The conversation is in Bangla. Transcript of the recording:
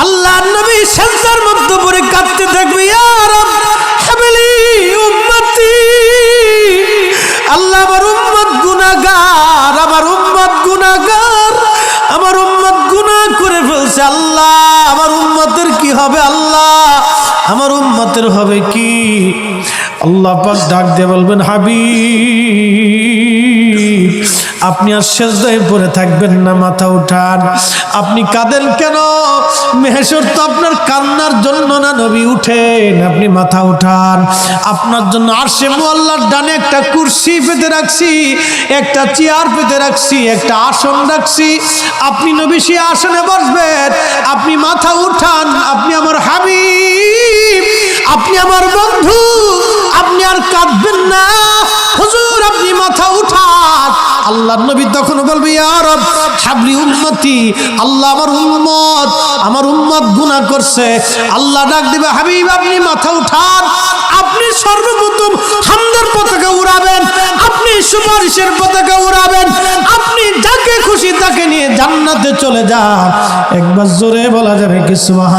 আল্লাহ নবী সেজদার মধ্যে পড়ে কাঁদতে থাকবে আল্লাহ আমার আমার উম্মত আমার করে ফেলছে আল্লাহ। আমার উম্মতের কি হবে আল্লাহ? আমার হবে কি? আল্লাহ পাক ডাক দিয়ে বলবেন, হাবিব। আপনি আর শেষ শেষদায় পড়ে থাকবেন না, মাথা উঠান। আপনি কাঁদেন কেন? মেহেশ্বর তো আপনার কান্নার জন্য না, নবী, উঠেন, আপনি মাথা উঠান। আপনার জন্য আর সে মোল্লার ডানে একটা কুর্সি পেতে রাখছি, একটা চেয়ার পেতে রাখছি, একটা আসন রাখছি। আপনি নবী, সে আসনে বসবেন। আপনি মাথা উঠান, আপনি আমার হাবিব, আপনি আমার বন্ধু, আপনি আর কাঁদবেন না। আল্লাহ নবী তখন বলবে, ইয়া রব হাবলি উম্মতি, আল্লাহ আমার উম্মত আমার উম্মত গুনাহ করছে। আল্লাহ ডাক দিবে, হাবিব, আপনি মাথা উঠান, আপনি সর্বপ্রথম হামদার পতাকা উড়াবেন, আপনি সুপারিশের পতাকা উড়াবেন, আপনি যাকে খুশি তাকে নিয়ে জান্নাতে চলে যান। একবার জোরে বলা যাবে কি সুবহান